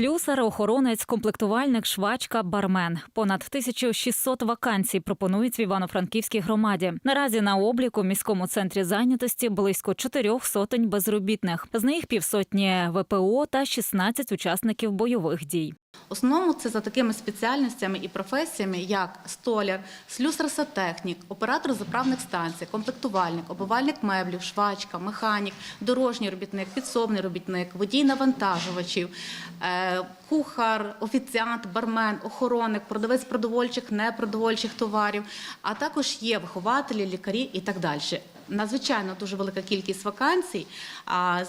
Слюсар, охоронець, комплектувальник, швачка, бармен. Понад 1600 вакансій пропонують в Івано-Франківській громаді. Наразі на обліку в міському центрі зайнятості близько чотирьох сотень безробітних. З них півсотні ВПО та 16 учасників бойових дій. Основному це за такими спеціальностями і професіями, як столяр, слюсар-сантехнік, оператор заправних станцій, комплектувальник, обивальник меблів, швачка, механік, дорожній робітник, підсобний робітник, водій навантажувачів, е, кухар, офіціант, бармен, охоронник, продавець продовольчих, непродовольчих товарів, а також є вихователі, лікарі і так далі. Надзвичайно дуже велика кількість вакансій,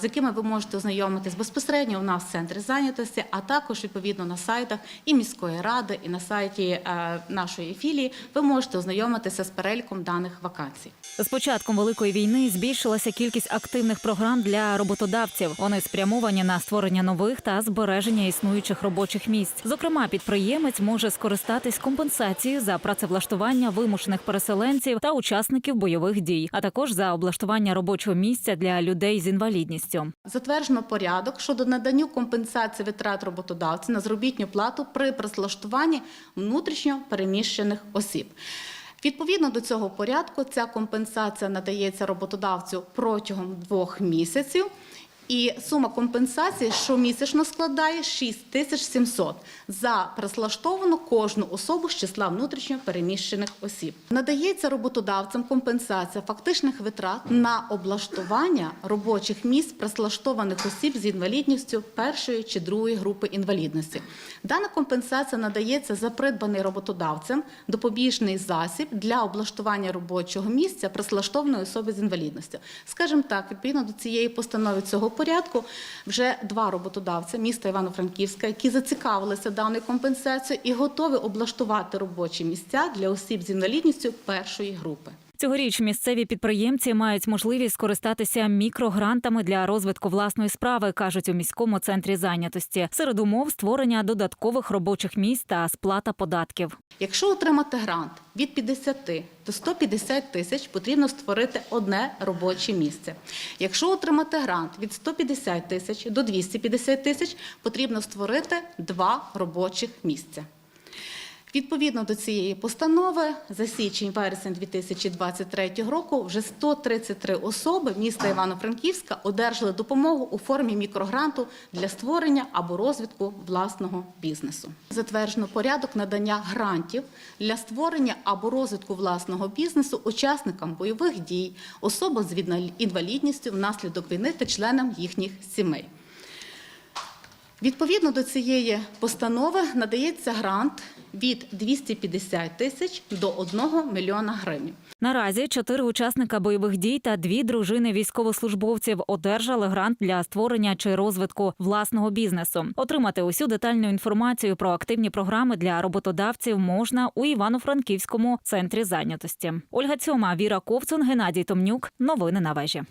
з якими ви можете ознайомитись безпосередньо у нас в центрі зайнятості, а також відповідно на сайтах і міської ради, і на сайті е, нашої філії. Ви можете ознайомитися з переліком даних вакансій. З початком великої війни збільшилася кількість активних програм для роботодавців. Вони спрямовані на створення нових та збереження існуючих робочих місць. Зокрема, підприємець може скористатись компенсацією за працевлаштування вимушених переселенців та учасників бойових дій, а також за облаштування робочого місця для людей з інвалідністю. Затверджено порядок щодо наданню компенсації витрат роботодавця на заробітну плату при працевлаштуванні внутрішньо переміщених осіб. Відповідно до цього порядку, ця компенсація надається роботодавцю протягом двох місяців. І сума компенсації щомісячно складає 6700 за працевлаштовану кожну особу з числа внутрішньо переміщених осіб. Надається роботодавцям компенсація фактичних витрат на облаштування робочих місць працевлаштованих осіб з інвалідністю першої чи другої групи інвалідності. Дана компенсація надається за придбаний роботодавцем допобіжний засіб для облаштування робочого місця працевлаштованої особи з інвалідністю. Скажімо так, відповідно до цієї постанови цього порядку, вже два роботодавця міста Івано-Франківська, які зацікавилися даною компенсацією і готові облаштувати робочі місця для осіб з інвалідністю першої групи. Цьогоріч місцеві підприємці мають можливість скористатися мікрогрантами для розвитку власної справи, кажуть у міському центрі зайнятості. Серед умов створення додаткових робочих місць та сплата податків. Якщо отримати грант від 50 до 150 тисяч, потрібно створити одне робоче місце. Якщо отримати грант від 150 тисяч до 250 тисяч, потрібно створити два робочих місця. Відповідно до цієї постанови, за січень-вересень 2023 року вже 133 особи міста Івано-Франківська одержали допомогу у формі мікрогранту для створення або розвитку власного бізнесу. Затверджено порядок надання грантів для створення або розвитку власного бізнесу учасникам бойових дій, особам з інвалідністю внаслідок війни та членам їхніх сімей. Відповідно до цієї постанови надається грант від 250 тисяч до 1 мільйона гривень. Наразі чотири учасника бойових дій та дві дружини військовослужбовців одержали грант для створення чи розвитку власного бізнесу. Отримати усю детальну інформацію про активні програми для роботодавців можна у Івано-Франківському центрі зайнятості. Ольга Цьома, Віра Ковцун, Геннадій Томнюк. Новини на вежі.